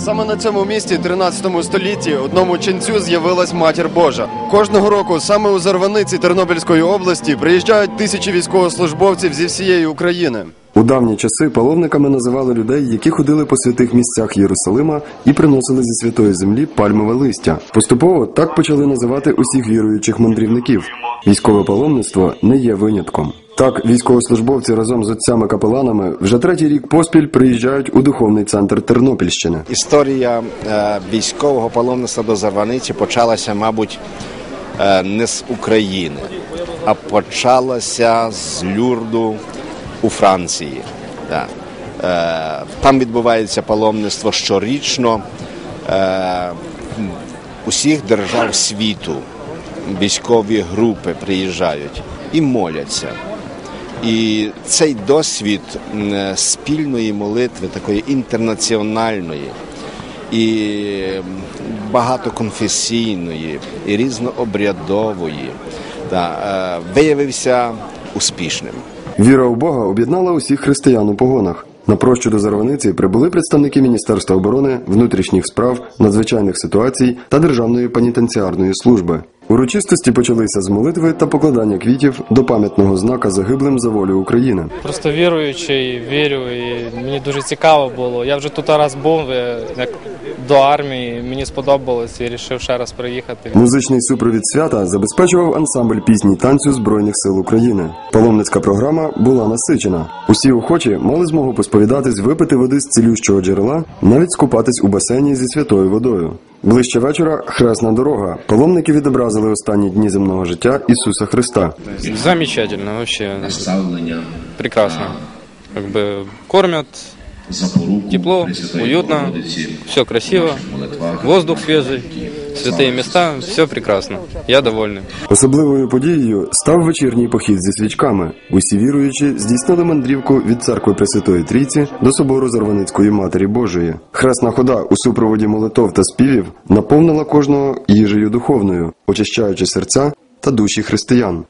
Саме на цьому місці, 13 столітті, одному ченцю з'явилась матір Божа. Кожного року саме у Зарваниці Тернопільської області приїжджають тисячі військовослужбовців зі всієї України. У давні часи паломниками називали людей, які ходили по святих місцях Єрусалима і приносили зі святої землі пальмове листя. Поступово так почали називати усіх віруючих мандрівників. Військове паломництво не є винятком. Так, військовослужбовці разом з отцями-капеланами вже третій рік поспіль приїжджають у духовний центр Тернопільщини. Історія е, військового паломництва до Зарваниці почалася, мабуть, е, не з України, а почалася з Люрду у Франції. Да. Е, Там відбувається паломництво щорічно е, усіх держав світу. Військові групи приїжджають і моляться. І цей досвід е, спільної молитви, такої інтернаціональної і багатоконфесійної, і різнообрядової, та, е, виявився успішним. Віра у Бога об'єднала усіх християн у погонах. На прощу до Зарваниці прибули представники Міністерства оборони, внутрішніх справ, надзвичайних ситуацій та Державної пенітенціарної служби. Урочистості почалися з молитви та покладання квітів до пам'ятного знака загиблим за волю України. Просто віруючий, вірю, і мені дуже цікаво було. Я вже тут раз був е, як до армії, мені сподобалось і вирішив ще раз приїхати. Музичний супровід свята забезпечував ансамбль пісні танцю Збройних сил України. Паломницька програма була насичена. Усі охочі мали змогу посповідатись, випити води з цілющого джерела, навіть скупатись у басейні зі святою водою. Ближче вечора хресна дорога. Паломники відобразили останні дні земного життя Ісуса Христа. Замечательно, вообще ставлення прекрасно. Как бы кормят, тепло, уютно, все красиво, воздух свежий, святые места, все прекрасно. Я довольна. Особливою подією став вечірній похід зі свічками. Усі віруючі здійснили мандрівку від церкви Пресвятої Трійці до собору Зарваницької Матері Божої. Хресна хода у супроводі молитов та співів наповнила кожного їжею духовною, очищаючи серця та душі християн.